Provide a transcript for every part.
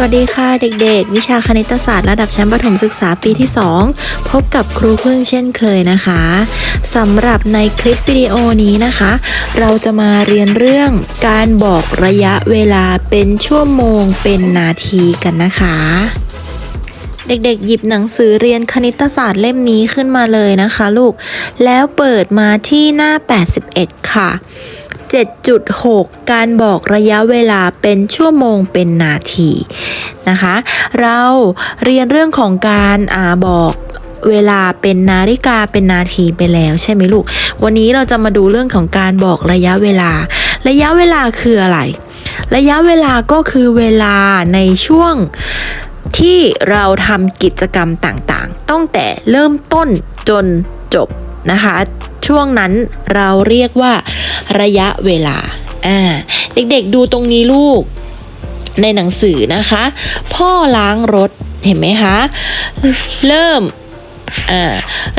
สวัสดีค่ะเด็กๆ วิชาคณิตศาสตร์ระดับชั้นประถมศึกษาปีที่ 2 พบกับครูพึ่งเช่นเคยนะคะสำหรับในคลิปวิดีโอนี้นะคะ เราจะมาเรียนเรื่องการบอกระยะเวลาเป็นชั่วโมงเป็นนาทีกันนะคะ เด็กๆ หยิบหนังสือเรียนคณิตศาสตร์เล่มนี้ขึ้นมาเลยนะคะลูก แล้วเปิดมาที่หน้า 81 ค่ะ 7.6 การบอกระยะเวลาเป็นชั่วโมงเป็นนาทีนะคะ เราเรียนเรื่องของการอาบอกเวลาเป็นนาฬิกาเป็นนาทีไปแล้วใช่ไหมลูก วันนี้เราจะมาดูเรื่องของการบอกระยะเวลา ระยะเวลาคืออะไร ระยะเวลาก็คือเวลาในช่วงที่เราทำกิจกรรมต่างๆ ตั้งแต่เริ่มต้นจนจบ นะคะ ช่วงนั้นเราเรียกว่าระยะเวลาอ่าเด็กๆดูตรงนี้ลูกในหนังสือนะคะ พ่อล้างรถเห็นไหมคะ เริ่มอ่า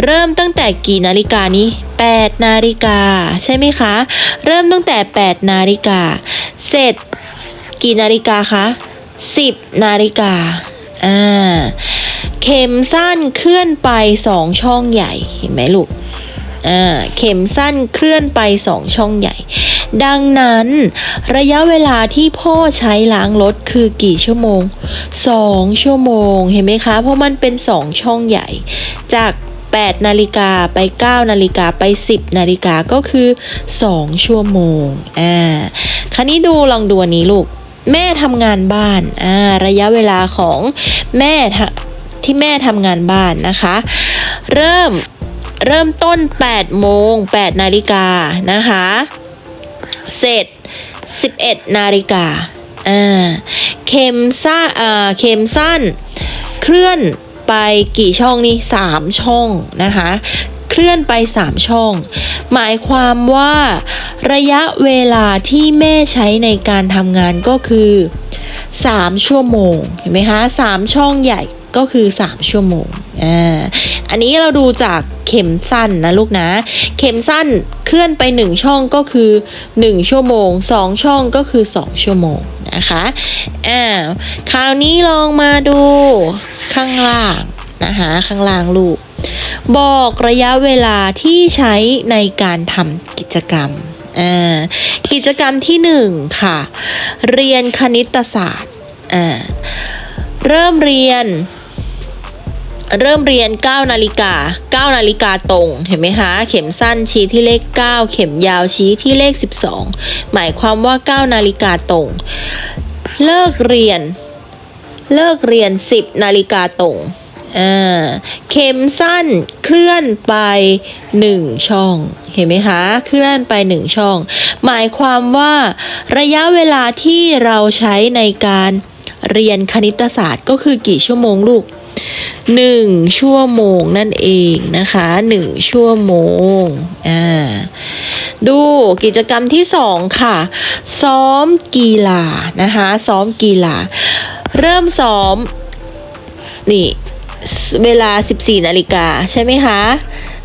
เริ่มตั้งแต่กี่นาฬิกานี้8นาฬิกาใช่ไหมคะ เริ่มตั้งแต่ 8 นาฬิกาเสร็จกี่นาฬิกาคะ10 นาฬิกาอ่าเข็มสั้นเคลื่อนไปสองช่องใหญ่เห็นไหมลูก เข็มสั้นเคลื่อนไปสองช่องใหญ่ ดังนั้น ระยะเวลาที่พ่อใช้ล้างรถคือกี่ชั่วโมง 2 ชั่วโมง เห็นไหมคะ เพราะมันเป็น 2 ช่องใหญ่ จาก8นาฬิกาไป 9นาฬิกาไป 10นาฬิกาก็คือ 2 ชั่วโมง อ่า คราวนี้ดูลองดูอันนี้ลูก แม่ทำงานบ้าน อ่า ระยะเวลาของแม่ที่แม่ทำงานบ้านนะคะ เริ่ม เริ่มต้น 8 โมง 8 นาฬิกานะคะ เสร็จ 11 นาฬิกาอ่าเข็มสั้นอ่าเข็มสั้น เคลื่อนไปกี่ช่องนี่3ช่องนะคะ เคลื่อนไป 3 ช่อง หมายความว่าระยะเวลาที่แม่ใช้ในการทำงานก็คือ 3 ชั่วโมง เห็นไหมคะ 3 ช่องใหญ่ ก็คือ 3 ชั่วโมงอ่าอันนี้เราดูจากเข็มสั้นนะลูกนะ เข็มสั้นเคลื่อนไป 1 ช่องก็คือ 1 ชั่วโมง 2 ช่องก็คือ 2 ชั่วโมงนะคะอ่าคราวนี้ลองมาดูข้างล่างนะคะข้างล่างลูก บอกระยะเวลาที่ใช้ในการทำกิจกรรมอ่ากิจกรรมที่ 1 ค่ะ เรียนคณิตศาสตร์อ่าเริ่มเรียน เริ่มเรียน 9 นาฬิกา 9 นาฬิกาตรง เห็นไหมคะ เข็มสั้นชี้ที่เลข 9 เข็มยาวชี้ที่เลข 12 หมายความว่า 9 นาฬิกาตรง เลิกเรียน เลิกเรียน 10 นาฬิกาตรงเข็มสั้นเคลื่อนไป 1 ช่อง เห็นไหมคะ เคลื่อนไป 1 ช่อง หมายความว่าระยะเวลาที่เราใช้ในการเรียนคณิตศาสตร์ก็คือกี่ชั่วโมงลูก หนึ่งชั่วโมงนั่นเองนะคะหนึ่งชั่วโมงอ่าดูกิจกรรมที่สองค่ะ ซ้อมกีฬานะคะ ซ้อมกีฬา เริ่มซ้อม นี่ เวลา 14นาฬิกาใช่ไหมคะ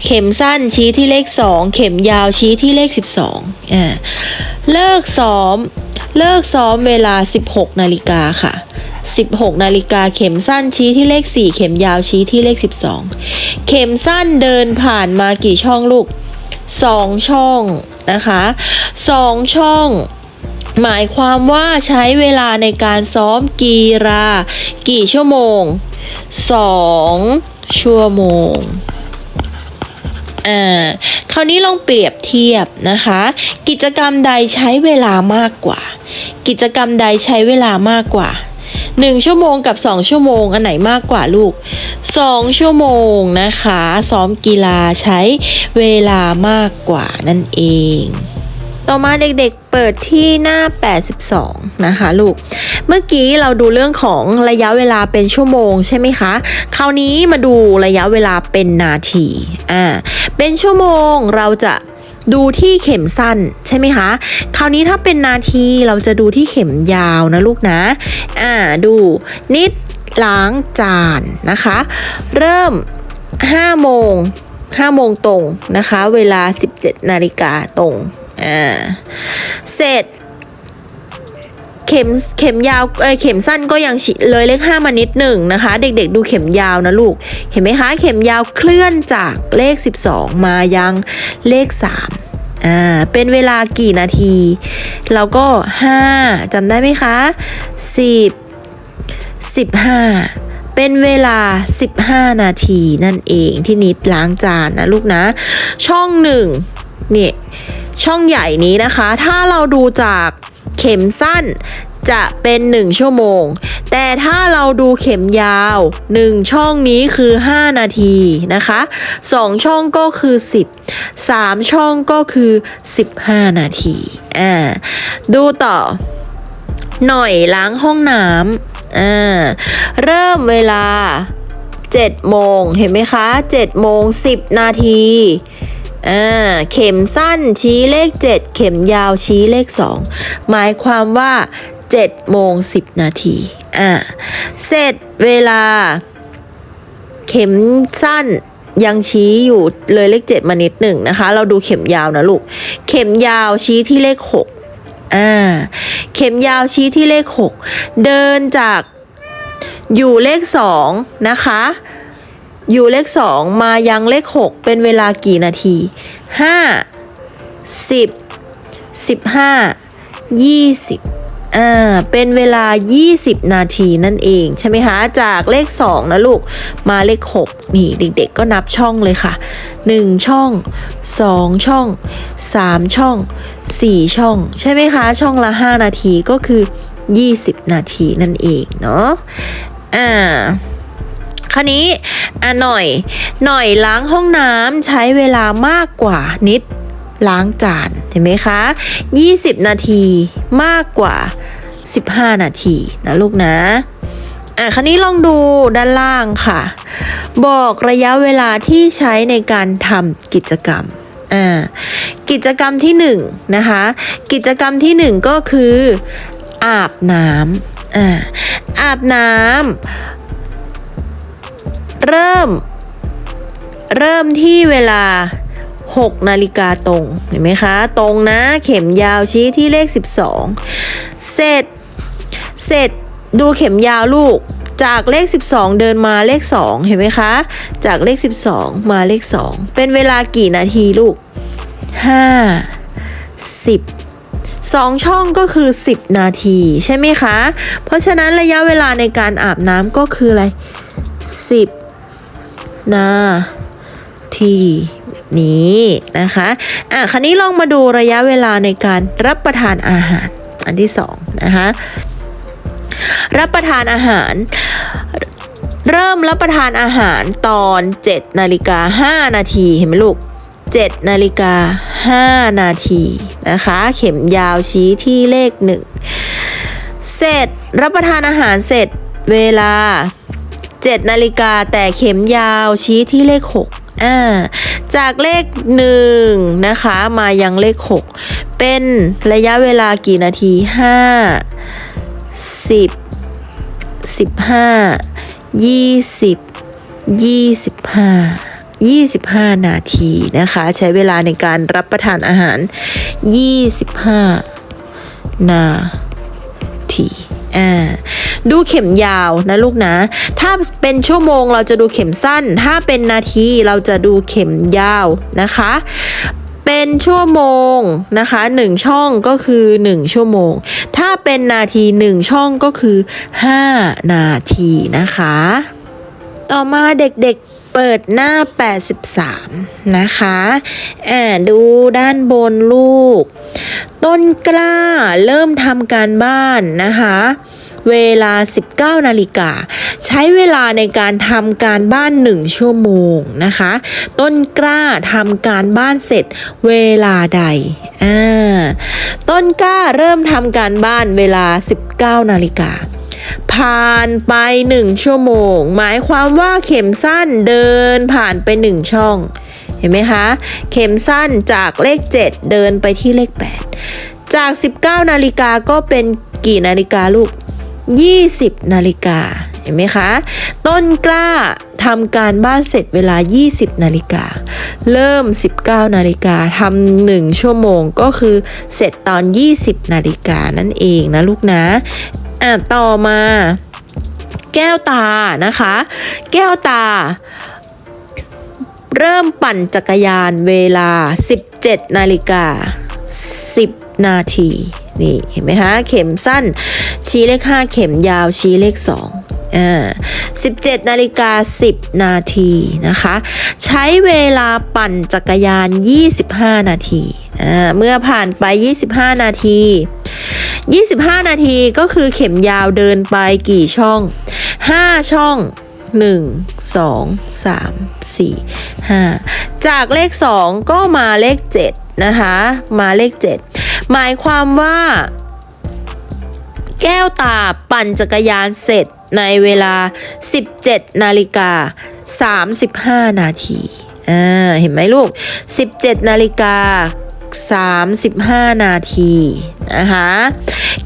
เข็มสั้นชี้ที่เลข 2 เข็มยาวชี้ที่เลข 12อ่าเลิกซ้อม เลิกซ้อมเวลา 16 นาฬิกาค่ะ 16 นาฬิกาเข็มสั้นชี้ที่เลข 4 เข็มยาวชี้ที่เลข 12 เข็มสั้นเดินผ่านมากี่ช่องลูก 2 ช่องนะคะ2ช่องหมายความว่าใช้เวลาในการซ้อมกีฬากี่ชั่วโมง 2 ชั่วโมงอ่าคราวนี้ลองเปรียบเทียบนะคะ กิจกรรมใดใช้เวลามากกว่า กิจกรรมใดใช้เวลามากกว่า 1 ชั่วโมงกับ 2 ชั่วโมง อันไหนมากกว่าลูก 2 ชั่วโมงนะคะ ซ้อมกีฬาใช้เวลามากกว่านั่นเองต่อมาเด็กๆเปิดที่หน้า 82 นะคะลูก เมื่อกี้เราดูเรื่องของระยะเวลาเป็นชั่วโมงใช่ไหมคะ คราวนี้มาดูระยะเวลาเป็นนาที อ่า เป็นชั่วโมงเราจะ ดูที่เข็มสั้นใช่ไหมคะ คราวนี้ถ้าเป็นนาทีเราจะดูที่เข็มยาวนะลูกนะ อ่าดูนิดล้างจานนะคะ เริ่ม5โมง5โมงตรงนะคะ เวลา 17 นาฬิกาตรง อ่า เสร็จ เข็มเข็มยาวเอยเข็มสั้นก็ยังเลยเลข5มานิดหนึ่งนะคะ เด็กๆ ดูเข็มยาวนะลูก เห็นไหมคะ เข็มยาวเคลื่อนจากเลข 12 มายังเลข 3 อ่า เป็นเวลากี่นาทีเราก็ 5จำได้ไหมคะ 10 15เป็นเวลา 15 นาทีนั่นเองที่นิดล้างจานนะลูกนะ ช่องหนึ่งเนี่ยช่องใหญ่นี้นะคะ ถ้าเราดูจาก ข็มสั้นจะเป็น 1 ชั่วโมง แต่ถ้าเราดูเข็มยาว 1 ช่องนี้คือ 5 นาทีนะคะ 2 ช่องก็คือ 10 3 ช่องก็คือ 15 นาที อ่า ดูต่อ หน่อยล้างห้องน้ำอ่า เริ่มเวลา 7 โมง เห็นไหมคะ 7 โมง 10 นาที อ่าเข็มสั้นชี้เลข 7 เข็มยาวชี้เลข 2 หมายความว่า7โมง10 นาทีอ่าเสร็จเวลา เข็มสั้นยังชี้อยู่เลยเลข 7 มานิดหนึ่งนะคะ เราดูเข็มยาวนะลูก เข็มยาวชี้ที่เลข 6อ่าเข็มยาวชี้ที่เลข 6 เดินจากอยู่เลข 2 นะคะ อยู่เลข 2 มายังเลข 6 เป็นเวลากี่นาที 5 10 15 20อ่าเป็นเวลา 20 นาทีนั่นเองใช่ไหมคะจากเลข 2 นะลูก มาเลข 6 นี่เด็กๆ ก็นับช่องเลยค่ะ 1 ช่อง 2 ช่อง 3 ช่อง 4 ช่อง ใช่ไหมคะช่องละ 5 นาทีก็คือ 20 นาทีนั่นเองเนาะอ่า คราวนี้อะหน่อย หน่อยล้างห้องน้ำใช้เวลามากกว่านิดล้างจานเห็นไหมคะ 20 นาทีมากกว่า 15 นาทีนะลูกนะอะคราวนี้ลองดูด้านล่างค่ะ บอกระยะเวลาที่ใช้ในการทำกิจกรรมอ่ากิจกรรมที่หนึ่งนะคะ กิจกรรมที่หนึ่งก็คือ อาบน้ำอ่าอาบน้ำ เริ่ม เริ่มที่เวลา 6 นาฬิกาตรง เห็นไหมคะ ตรงนะ เข็มยาวชี้ที่เลข 12 เสร็จ เสร็จดูเข็มยาวลูก จากเลข 12 เดินมาเลข 2 เห็นไหมคะ จากเลข 12 มาเลข 2 เป็นเวลากี่นาทีลูก 5 10สองช่องก็คือ 10 นาทีใช่ไหมคะ เพราะฉะนั้นระยะเวลาในการอาบน้ำก็คืออะไร 10 นาทีแบบนี้นะคะอะคราวนี้ลองมาดูระยะเวลาในการรับประทานอาหาร อันที่สองนะคะรับประทานอาหาร เริ่มรับประทานอาหารตอน7นาฬิกา5นาทีเห็นไหมลูก7นาฬิกา5นาทีนะคะ เข็มยาวชี้ที่เลข 1 เสร็จรับประทานอาหารเสร็จเวลา 7นาฬิกาแต่เข็มยาวชี้ที่เลข 6 อ่า จากเลข 1 นะคะ มายังเลข 6 เป็นระยะเวลากี่นาที 5 10 15 20 25 25 นาทีนะคะ ใช้เวลาในการรับประทานอาหาร 25 นาที อ่าดูเข็มยาวนะลูกนะ ถ้าเป็นชั่วโมงเราจะดูเข็มสั้น ถ้าเป็นนาทีเราจะดูเข็มยาวนะคะ เป็นชั่วโมงนะคะหนึ่งช่องก็คือ 1 ชั่วโมง ถ้าเป็นนาที 1 ช่องก็คือ 5 นาทีนะคะ ต่อมาเด็กๆเปิดหน้า 83 นะคะแอดูด้านบนลูก ต้นกล้าเริ่มทำการบ้านนะคะ เวลา 19 นาฬิกา ใช้เวลาในการทำการบ้าน 1 ชั่วโมงนะคะ ต้นกล้าทำการบ้านเสร็จเวลาใดอ่าต้นกล้าเริ่มทำการบ้านเวลา 19 นาฬิกาผ่านไป1ชั่วโมง หมายความว่าเข็มสั้นเดินผ่านไป1ช่อง ห็นไหมคะ เข็มสั้นจากเลข 7 เดินไปที่เลข 8 จาก 19 นาฬิกาก็เป็นกี่นาฬิกาลูก 20 นาฬิกาเห็นไหมคะ ต้นกล้าทำการบ้านเสร็จเวลา 20 นาฬิกา เริ่ม 19 นาฬิกาทำหนึ่งชั่วโมงก็คือเสร็จตอน 20 นาฬิกานั่นเองนะลูกนะ อะ ต่อมา แก้วตานะคะ แก้วตา เริ่มปั่นจักรยานเวลา 17 นาฬิกา 10 นาที นี่เห็นไหมคะ เข็มสั้น ชี้เลข 5 เข็มยาวชี้เลข 2อ่า17 นาฬิกา 10 นาทีนะคะ ใช้เวลาปั่นจักรยาน 25 นาทีอ่าเมื่อผ่านไป 25 นาที 25 นาทีก็คือเข็มยาวเดินไปกี่ช่อง 5 ช่อง 1 2 3 4 5 จากเลข 2 ก็มาเลข 7 นะคะ มาเลข 7 หมายความว่า แก้วตาปั่นจักรยานเสร็จในเวลา 17 นาฬิกา 35 นาทีอ่าเห็นไหมลูก 17 นาฬิกา 35 นาทีนะคะ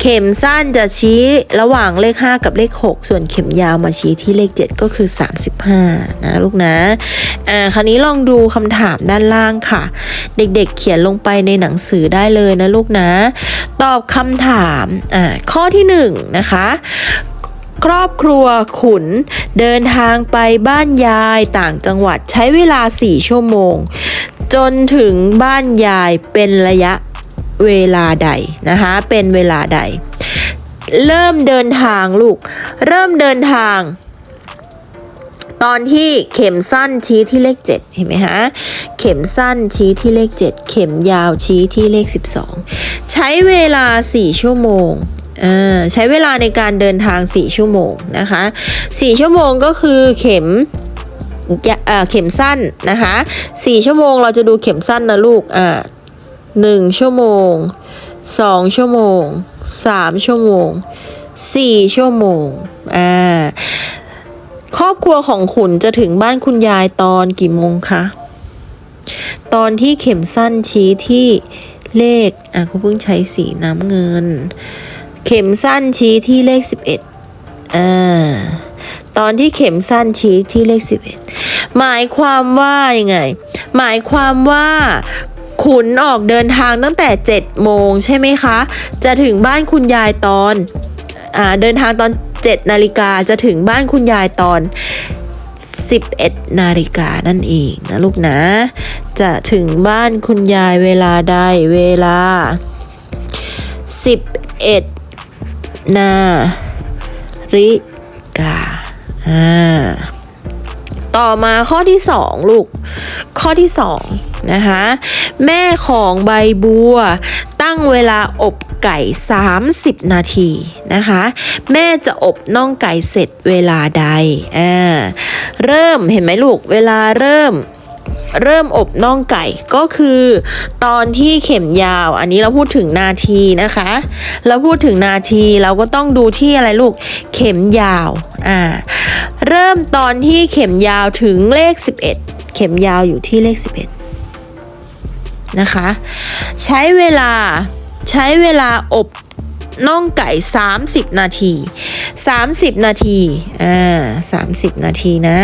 เข็มสั้นจะชี้ระหว่างเลข 5 กับเลข 6 ส่วนเข็มยาวมาชี้ที่เลข 7 ก็คือ 35 นะลูกนะอ่าคราวนี้ลองดูคำถามด้านล่างค่ะ เด็กๆเขียนลงไปในหนังสือได้เลยนะลูกนะ ตอบคำถามอ่าข้อที่ 1 นะคะ ครอบครัวขุน เดินทางไปบ้านยายต่างจังหวัดใช้เวลา 4 ชั่วโมง จนถึงบ้านยายเป็นระยะเวลาใดนะคะ เป็นเวลาใด เริ่มเดินทางลูก เริ่มเดินทาง ตอนที่เข็มสั้นชี้ที่เลข 7 เห็นไหมฮะ เข็มสั้นชี้ที่เลข 7 เข็มยาวชี้ที่เลข 12 ใช้เวลา 4 ชั่วโมง ใช้เวลาในการเดินทาง 4 ชั่วโมงนะคะ4ชั่วโมงก็คือเข็มเเข็มสั้นนะคะ4ชั่วโมงเราจะดูเข็มสั้นนะลูกอ่า1ชั่วโมง 2 ชั่วโมง 3 ชั่วโมง 4 ชั่วโมงอ่าครอบครัวของขุนจะถึงบ้านคุณยายตอนกี่โมงคะตอนที่เข็มสั้นชี้ที่เลขอะเขาเพิ่งใช้สีน้ำเงิน เข็มสั้นชี้ที่เลข 11อ่าตอนที่เข็มสั้นชี้ที่เลข 11 หมายความว่ายังไง หมายความว่าขุนออกเดินทางตั้งแต่ 7 โมงใช่ไหมคะ จะถึงบ้านคุณยายตอนอ่าเดินทางตอน 7 นาฬิกาจะถึงบ้านคุณยายตอน 11 นาฬิกานั่นเองนะลูกนะ จะถึงบ้านคุณยายเวลาใดเวลา 11 นาฬิกา อ่า ต่อมาข้อที่2ลูก ข้อที่2นะคะ แม่ของใบบัว ตั้งเวลาอบไก่ 30 นาทีนะคะ แม่จะอบน่องไก่เสร็จเวลาใดอ่าเริ่มเห็นไหมลูก เวลาเริ่ม เริ่มอบน่องไก่ก็คือ ตอนที่เข็มยาว อันนี้เราพูดถึงนาทีนะคะ เราพูดถึงนาทีเราก็ต้องดูที่อะไรลูกเข็มยาวอ่าเริ่มตอนที่เข็มยาวถึงเลข 11 เข็มยาวอยู่ที่เลข 11 นะคะ ใช้เวลาใช้เวลาอบน่องไก่ 30 นาที 30 นาทีอ่า30 นาทีนะ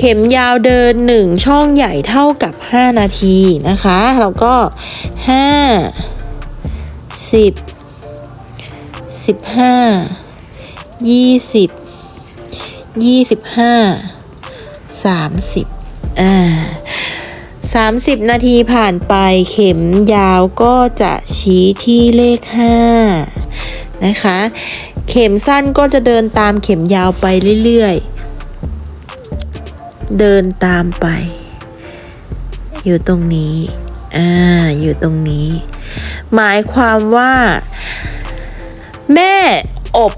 เข็มยาวเดิน 1 ช่องใหญ่เท่ากับ 5 นาทีนะคะ แล้วก็ 5 10 15 20 25 30อ่า30 นาทีผ่านไปเข็มยาวก็จะชี้ที่เลข 5 นะคะ เข็มสั้นก็จะเดินตามเข็มยาวไปเรื่อยๆ เดินตามไป อยู่ตรงนี้ อ่า อยู่ตรงนี้ หมายความว่า แม่อบ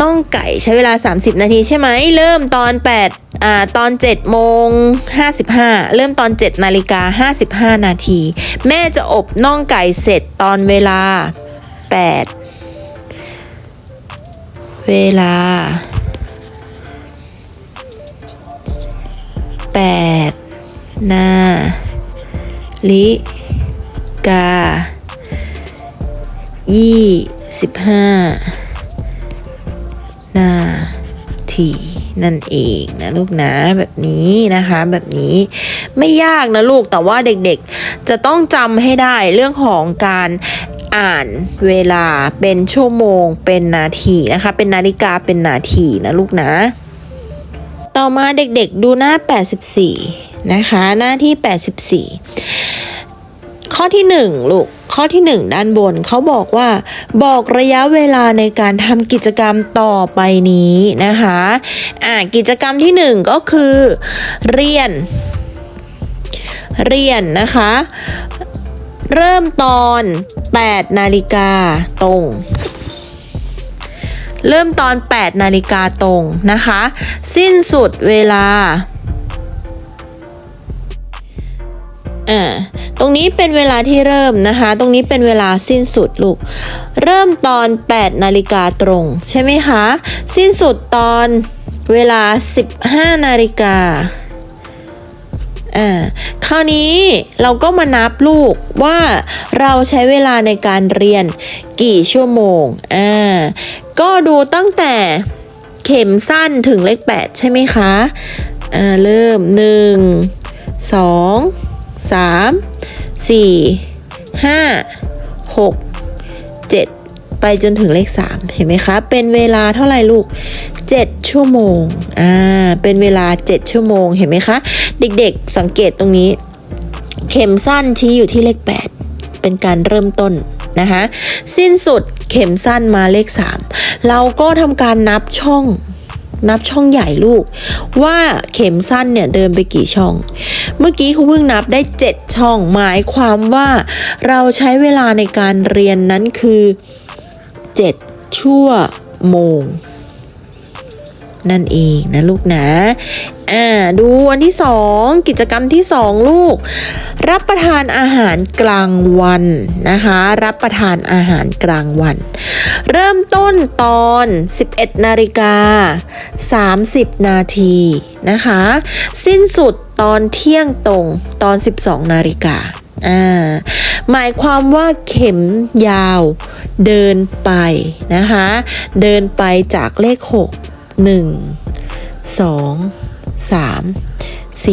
น่องไก่ใช้เวลา 30 นาทีใช่ไหม เริ่มตอน8อ่าตอน7โมง55 เริ่มตอน 7 นาฬิกา 55 นาที แม่จะอบน่องไก่เสร็จตอนเวลา 8 เวลา 8 นาฬิกายี่สิบห้านาทีนั่นเองนะลูกนะแบบนี้นะคะแบบนี้ไม่ยากนะลูกแต่ว่าเด็กๆ จะต้องจำให้ได้เรื่องของการอ่านเวลาเป็นชั่วโมงเป็นนาทีนะคะ เป็นนาฬิกาเป็นนาทีนะลูกนะ ต่อมาเด็กๆดูหน้า 84 นะคะ หน้าที่ 84 ข้อที่ 1 ลูก ข้อที่ 1 ด้านบนเขาบอกว่า บอกระยะเวลาในการทำกิจกรรมต่อไปนี้นะคะอ่ากิจกรรมที่ 1 ก็คือ เรียน เรียนนะคะ เริ่มตอน 8 นาฬิกาตรง เริ่มตอน 8 นาฬิกาตรงนะคะ สิ้นสุดเวลาอ่าตรงนี้เป็นเวลาที่เริ่มนะคะ ตรงนี้เป็นเวลาสิ้นสุดลูก เริ่มตอน 8 นาฬิกาตรง ใช่ไหมคะ สิ้นสุดตอนเวลา 15 นาฬิกา อ่าคราวนี้เราก็มานับลูกว่าเราใช้เวลาในการเรียนกี่ชั่วโมงอ่าก็ดูตั้งแต่เข็มสั้นถึงเลข 8 ใช่ไหมคะอ่าเริ่ม 1 2 3 4 5 6 7 ไปจนถึงเลข 3 เห็นไหมคะ เป็นเวลาเท่าไหร่ลูก 7 ชั่วโมง อ่า เป็นเวลา 7 ชั่วโมง เห็นไหมคะ เด็กๆ สังเกตตรงนี้ เข็มสั้นชี้อยู่ที่เลข 8 เป็นการเริ่มต้นนะคะ สิ้นสุดเข็มสั้นมาเลข 3 เราก็ทำการนับช่องนับช่องใหญ่ลูก ว่าเข็มสั้นเนี่ยเดินไปกี่ช่อง เมื่อกี้ครูเพิ่งนับได้ 7 ช่อง หมายความว่าเราใช้เวลาในการเรียนนั้นคือ 7 ชั่วโมง นั่นเองนะลูกนะอ่าดูอันที่สองกิจกรรมที่สองลูก รับประทานอาหารกลางวันนะคะ รับประทานอาหารกลางวัน เริ่มต้นตอน 11นาฬิกา30 นาทีนะคะ สิ้นสุดตอนเที่ยงตรงตอน 12นาฬิกาอ่าหมายความว่าเข็มยาวเดินไปนะคะ เดินไปจากเลข 6 1 2 3 4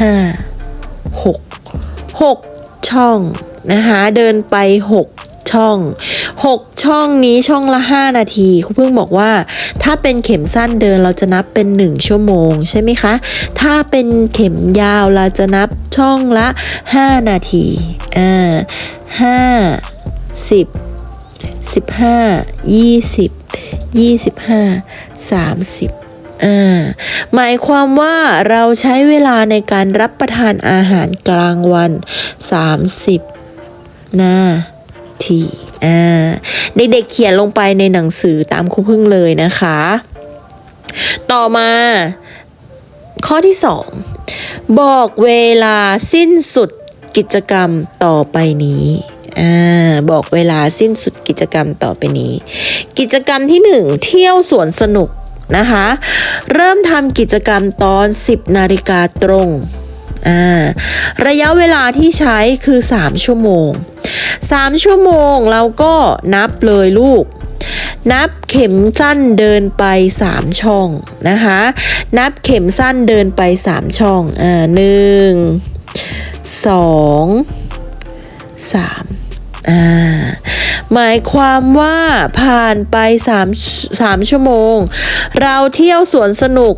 5 6 6ช่องนะคะเดินไป6ช่อง 6 ช่องนี้ช่องละ 5 นาทีครูเพิ่งบอกว่า ถ้าเป็นเข็มสั้นเดินเราจะนับเป็น 1 ชั่วโมงใช่ไหมคะ ถ้าเป็นเข็มยาวเราจะนับช่องละ 5 นาทีอ่าห้าสิบสิบห้ายี่สิบ ยี่สิบห้าสามสิบอ่าหมายความว่าเราใช้เวลาในการรับประทานอาหารกลางวัน 30 นาทีอ่าเด็กๆเขียนลงไปในหนังสือตามครูพึ่งเลยนะคะ ต่อมา ข้อที่ 2 บอกเวลาสิ้นสุดกิจกรรมต่อไปนี้ อบอกเวลาสิ้นสุดกิจกรรมต่อไปนี้ กิจกรรมที่ 1 เที่ยวสวนสนุกนะคะ เริ่มทำกิจกรรมตอน 10 นาฬิกาตรงระยะเวลาที่ใช้คือ 3 ชั่วโมง 3 ชั่วโมงเราก็นับเลยลูก นับเข็มสั้นเดินไป 3 ช่องนะคะ นับเข็มสั้นเดินไป 3 ช่องอ่าหนึ่งสอง สามอ่าหมายความว่าผ่านไป3 3ชั่วโมง เราเที่ยวสวนสนุก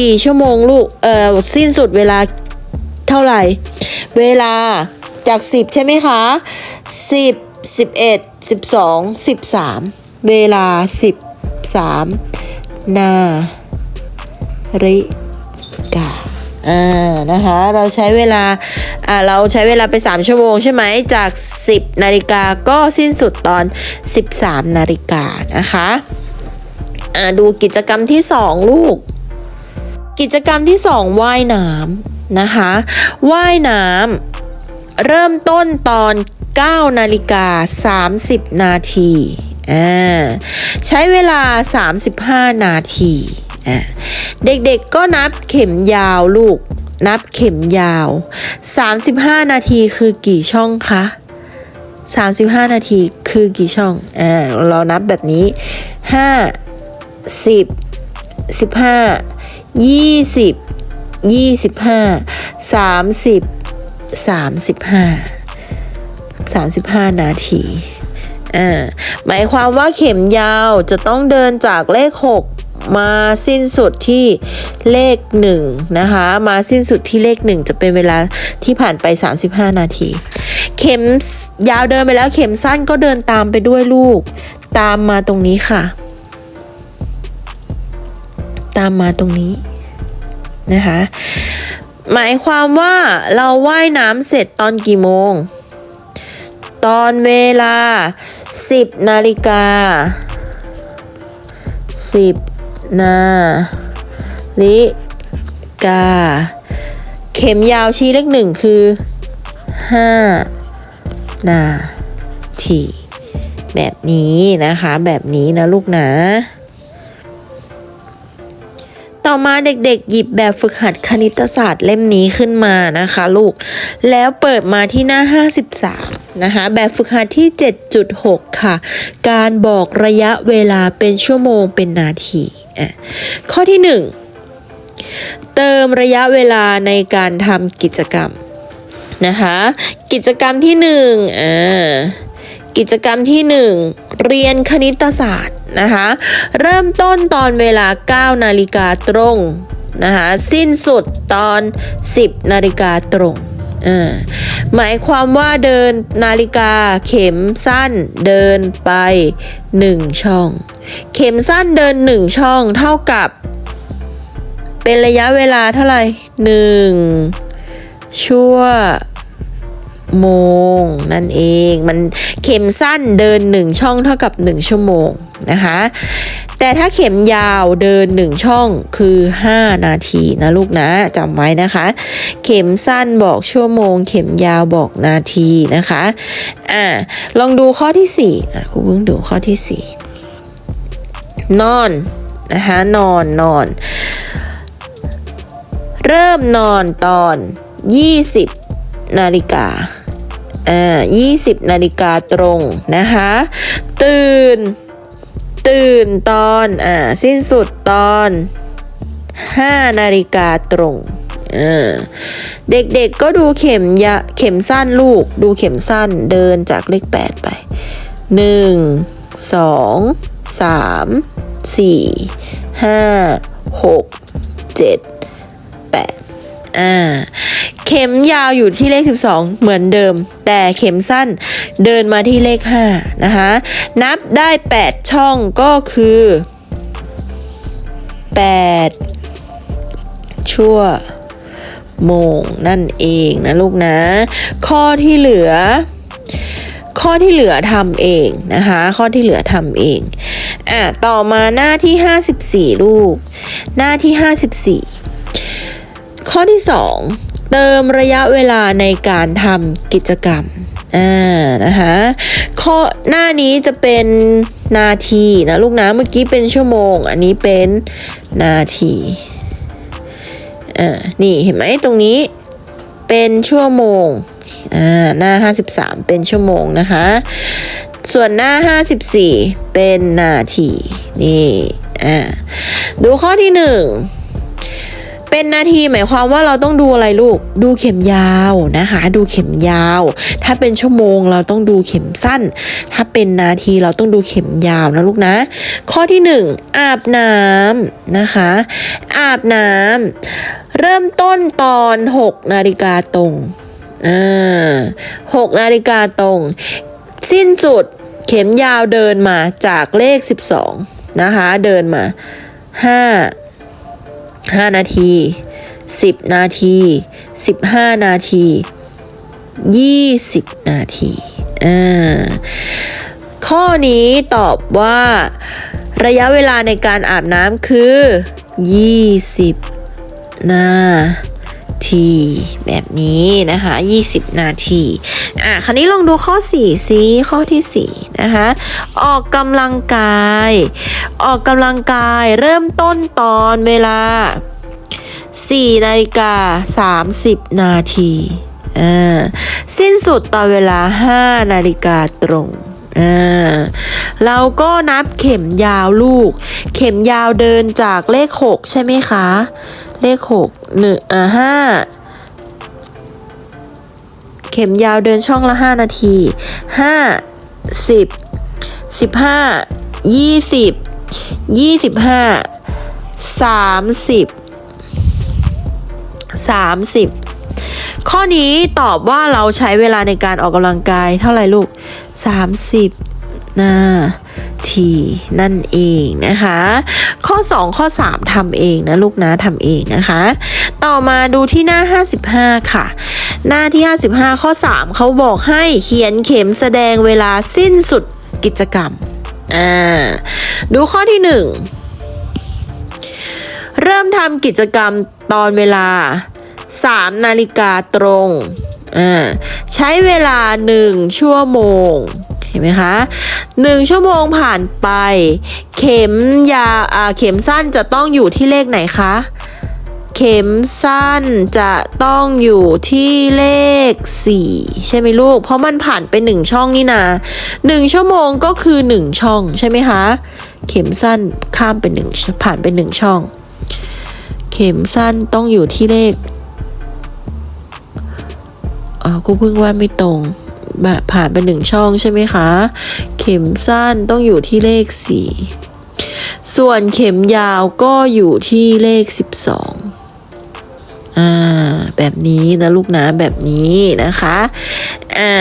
กี่ชั่วโมงลูก เอ่อ สิ้นสุดเวลาเท่าไหร่ เวลาจาก 10 ใช่ไหมคะ 10 11 12 13 เวลา 13 นาฬิก อ่านะคะเราใช้เวลาอ่าเราใช้เวลาไป 3 ชั่วโมงใช่ไหมจาก 10 นาฬิกาก็สิ้นสุดตอน 13 นาฬิกานะคะอ่าดูกิจกรรมที่ 2 ลูก กิจกรรมที่ 2 ว่ายน้ำนะคะว่ายน้ำเริ่มต้นตอน 9 นาฬิกา 30 นาทีอ่าใช้เวลา 35 นาที เด็กๆก็นับเข็มยาวลูก นับเข็มยาว 35 นาทีคือกี่ช่องคะ35 นาทีคือกี่ช่องอ่าเรานับแบบนี้ 5 10สิบห้ายี่สิบยี่สิบห้าสามสิบสามสิบห้าสามสิบห้านาทีอ่าหมายความว่าเข็มยาวจะต้องเดินจากเลขหก มาสิ้นสุดที่เลขหนึ่งนะคะมาสิ้นสุดที่เลขหนึ่งจะเป็นเวลาที่ผ่านไป 35 นาที เข็มยาวเดินไปแล้วเข็มสั้นก็เดินตามไปด้วยลูก ตามมาตรงนี้ค่ะ ตามมาตรงนี้นะคะหมายความว่าเราว่ายน้ำเสร็จตอนกี่โมง ตอนเวลา 10นาฬิกา10 นาฬิกา เข็มยาวชี้เลขหนึ่งคือ5นาทีแบบนี้นะคะ แบบนี้นะลูกนะ ต่อมาเด็กๆ หยิบแบบฝึกหัดคณิตศาสตร์เล่มนี้ขึ้นมานะคะ ลูก แล้วเปิดมาที่หน้า 53 นะคะ แบบฝึกหัดที่ 7.6 ค่ะ การบอกระยะเวลาเป็นชั่วโมงเป็นนาที ข้อที่ 1 เติมระยะเวลาในการทำกิจกรรมนะคะกิจกรรมที่1อ่ากิจกรรมที่ 1 เรียนคณิตศาสตร์นะคะเริ่มต้นตอนเวลา 9 นาฬิกาตรงนะคะสิ้นสุดตอน 10 นาฬิกาตรง หมายความว่าเดินนาฬิกาเข็มสั้นเดินไป 1 ช่อง เข็มสั้นเดิน 1 ช่องเท่ากับ เป็นระยะเวลาเท่าไหร่ 1 ชั่วโมง นั่นเองมันเข็มสั้นเดิน 1 ช่องเท่ากับ 1 ชั่วโมงนะคะ แต่ถ้าเข็มยาวเดิน 1 ช่องคือ 5 นาทีนะลูกนะจำไว้นะคะ เข็มสั้นบอกชั่วโมง เข็มยาวบอกนาทีนะคะอ่าลองดูข้อที่4อะครูเพิ่งดูข้อที่ 4 นอนนะคะนอนนอน เริ่มนอนตอน 20 นาฬิกาอ่า20 นาฬิกาตรงนะคะ ตื่น ตื่นตอนอ่าสิ้นสุดตอน5นาฬิกาตรงเออเด็กๆก็ดูเข็มยะเข็มสั้นลูก ดูเข็มสั้นเดินจากเลข 8 ไป 1 2 3 4 5 6 7 8อ่า เข็มยาวอยู่ที่เลข 12 เหมือนเดิม แต่เข็มสั้นเดินมาที่เลข 5 นะคะ นับได้ 8 ช่องก็คือ 8 ชั่วโมงนั่นเองนะลูกนะ ข้อที่เหลือ ข้อที่เหลือทำเองนะคะ ข้อที่เหลือทำเองอะต่อมาหน้าที่ 54 ลูก หน้าที่ 54 ข้อที่ 2 เติมระยะเวลาในการทำกิจกรรมอ่านะคะข้อหน้านี้จะเป็นนาทีนะลูกนะเมื่อกี้เป็นชั่วโมง อันนี้เป็นนาทีอ่านี่เห็นไหมตรงนี้เป็นชั่วโมงอ่าหน้า 53 เป็นชั่วโมงนะคะ ส่วนหน้า 54 เป็นนาทีนี่อ่าดูข้อที่หนึ่ง เป็นนาทีหมายความว่าเราต้องดูอะไรลูก ดูเข็มยาวนะคะ ดูเข็มยาว ถ้าเป็นชั่วโมงเราต้องดูเข็มสั้น ถ้าเป็นนาทีเราต้องดูเข็มยาวนะลูกนะ ข้อที่หนึ่งอาบน้ำนะคะ อาบน้ำเริ่มต้นตอน 6 นาฬิกาตรงอ่าหกนาฬิกาตรง สิ้นสุดเข็มยาวเดินมาจากเลข 12 นะคะ เดินมา 5 5 นาที 10 นาที 15 นาที 20 นาทีอ่าข้อนี้ตอบว่า ระยะเวลาในการอาบน้ำคือ 20 นาที ทีแบบนี้นะคะ 20 นาที อะ คราวนี้ลองดูข้อ4ซิข้อที่4นะคะ ออกกำลังกาย ออกกำลังกายเริ่มต้นตอนเวลา 4 นาฬิกา 30 นาทีอ่าสิ้นสุดตอนเวลา 5 นาฬิกาตรงอ่าเราก็นับเข็มยาวลูก เข็มยาวเดินจากเลขหกใช่ไหมคะ เลขหกหนึ่งอ่าห้าเข็มยาวเดินช่องละห้านาทีห้าสิบสิบห้ายี่สิบยี่สิบห้าสามสิบสามสิบข้อนี้ตอบว่าเราใช้เวลาในการออกกำลังกายเท่าไหร่ลูก 30นา ทีนั่นเองนะคะ ข้อ 2 ข้อ 3ทำเองนะลูกนะทำเองนะคะ ต่อมาดูที่หน้า 55 ค่ะ หน้าที่ 55 ข้อ 3เขาบอกให้เขียนเข็มแสดงเวลาสิ้นสุดกิจกรรมอ่าดูข้อที่ 1 เริ่มทำกิจกรรมตอนเวลา 3 นาฬิกาตรง ใช้เวลา 1 ชั่วโมง เห็นไหมคะ1ชั่วโมงผ่านไป เข็มยาเข็มสั้นจะต้องอยู่ที่เลขไหนคะเข็มสั้นจะต้องอยู่ที่เลข 4 ใช่ไหมลูก เพราะมันผ่านไป 1 ช่องนี่นา1ชั่วโมงก็คือ 1 ช่องใช่ไหมคะ เข็มสั้นข้ามไปหนึ่งผ่านไปหนึ่งช่อง เข็มสั้นต้องอยู่ที่เลขอ๋อกูเพิ่งวาดไม่ตรง ผ่านไปหนึ่งช่องใช่ไหมคะ เข็มสั้นต้องอยู่ที่เลขสี่ส่วนเข็มยาวก็อยู่ที่เลขสิบสองอ่าแบบนี้นะลูกนะแบบนี้นะคะอ่า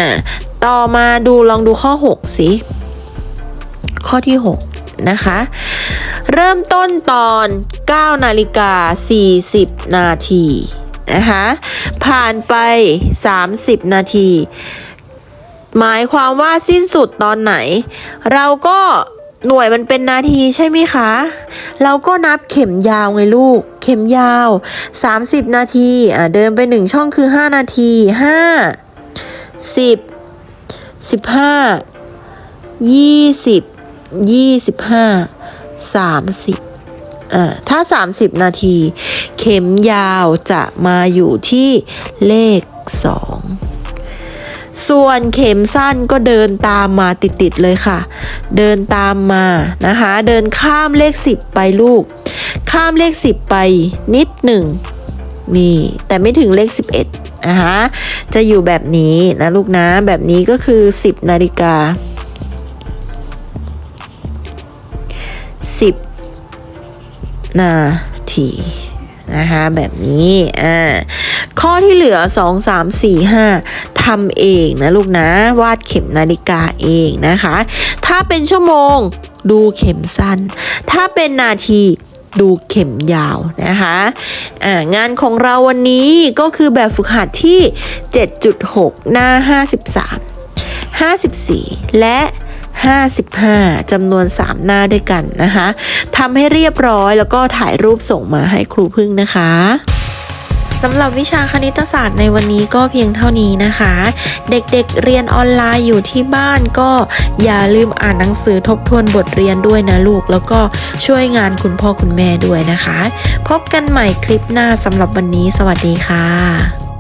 ต่อมาดูลองดูข้อ 6 สิ ข้อที่ 6 นะคะ เริ่มต้นตอน 9 นาฬิกา 40 นาทีนะคะ ผ่านไป 30 นาที หมายความว่าสิ้นสุดตอนไหน เราก็หน่วยมันเป็นนาทีใช่ไหมคะ เราก็นับเข็มยาวไงลูก เข็มยาว 30 นาทีอะเดินไปหนึ่งช่องคือ 5 นาที 5 10 15ยี่สิบยี่สิบห้าสามสิบเอ่อถ้าสามสิบนาที เข็มยาวจะมาอยู่ที่เลขสอง ส่วนเข็มสั้นก็เดินตามมาติดๆเลยค่ะ เดินตามมานะคะ เดินข้ามเลขสิบไปลูก ข้ามเลขสิบไปนิดหนึ่งนี่แต่ไม่ถึงเลข 11นะคะจะอยู่แบบนี้นะลูกนะ แบบนี้ก็คือ 10นาฬิกา10นาทีนะคะแบบนี้อ่าข้อที่เหลือ 2 3 4 5 ทำเองนะลูกนะ วาดเข็มนาฬิกาเองนะคะ ถ้าเป็นชั่วโมงดูเข็มสั้น ถ้าเป็นนาทีดูเข็มยาวนะคะอ่างานของเราวันนี้ก็คือแบบฝึกหัดที่ 7.6 หน้า 53 54 และ 55 จำนวน 3 หน้าด้วยกันนะคะทำให้เรียบร้อยแล้วก็ถ่ายรูปส่งมาให้ครูพึ่งนะคะ สำหรับวิชาคณิตศาสตร์ในวันนี้ก็เพียงเท่านี้นะคะ เด็กๆเรียนออนไลน์อยู่ที่บ้านก็อย่าลืมอ่านหนังสือทบทวนบทเรียนด้วยนะลูก แล้วก็ช่วยงานคุณพ่อคุณแม่ด้วยนะคะ พบกันใหม่คลิปหน้าสำหรับวันนี้ สวัสดีค่ะ